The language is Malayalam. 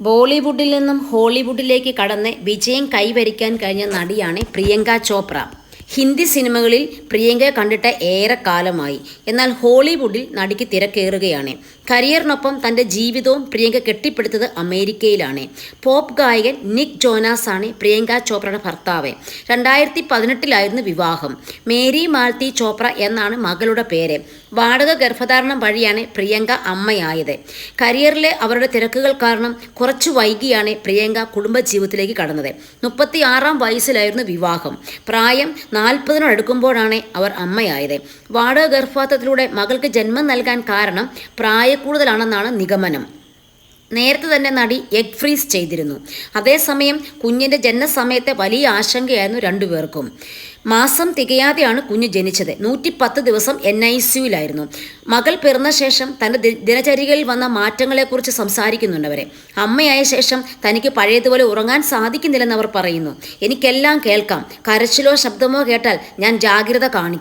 ബോളിവുഡിൽ നിന്നും ഹോളിവുഡിലേക്ക് കടന്ന് വിജയം കൈവരിക്കാൻ കഴിഞ്ഞ നടിയാണ് പ്രിയങ്ക ചോപ്ര. ഹിന്ദി സിനിമകളിൽ പ്രിയങ്ക കണ്ടിട്ട് ഏറെ കാലമായി എന്നാൽ ഹോളിവുഡിൽ നടിക്ക് തിരക്കേറുകയാണ്. കരിയറിനൊപ്പം തന്റെ ജീവിതവും പ്രിയങ്ക കെട്ടിപ്പടുത്തത് അമേരിക്കയിലാണ്. പോപ്പ് ഗായകൻ നിക് ജോനാസ് ആണ് പ്രിയങ്ക ചോപ്രയുടെ ഭർത്താവ്. രണ്ടായിരത്തി പതിനെട്ടിലായിരുന്നു വിവാഹം. മേരി മാൽത്തി ചോപ്ര എന്നാണ് മകളുടെ പേര്. വാടക ഗർഭധാരണം വഴിയാണ് പ്രിയങ്ക അമ്മയായത്. കരിയറിലെ അവരുടെ തിരക്കുകൾ കാരണം കുറച്ചു വൈകിയാണ് പ്രിയങ്ക കുടുംബജീവിതത്തിലേക്ക് കടന്നത്. മുപ്പത്തി ആറാം വയസ്സിലായിരുന്നു വിവാഹം. പ്രായം നാൽപ്പതിനടുക്കുമ്പോഴാണ് അവർ അമ്മയായത്. വാടക ഗർഭപാത്രത്തിലൂടെ മകൾക്ക് ജന്മം നൽകാൻ കാരണം പ്രായക്കൂടുതലാണെന്നാണ് നിഗമനം. നേരത്തെ തന്നെ നടി എഗ് ഫ്രീസ് ചെയ്തിരുന്നു. അതേസമയം കുഞ്ഞിന്റെ ജനനസമയത്തെ വലിയ ആശങ്കയായിരുന്നു രണ്ടുപേർക്കും. മാസം തികയാതെയാണ് കുഞ്ഞ് ജനിച്ചത്. നൂറ്റി പത്ത് ദിവസം എൻ ഐ സിയുലായിരുന്നു. മകൾ പിറന്ന ശേഷം തന്റെ ദിനചര്യകളിൽ വന്ന മാറ്റങ്ങളെക്കുറിച്ച് സംസാരിക്കുന്നുണ്ട് അവരെ. അമ്മയായ ശേഷം തനിക്ക് പഴയതുപോലെ ഉറങ്ങാൻ സാധിക്കുന്നില്ലെന്ന് അവർ പറയുന്നു. എനിക്കെല്ലാം കേൾക്കാം. കരച്ചിലോ ശബ്ദമോ കേട്ടാൽ ഞാൻ ജാഗ്രത കാണിക്കും.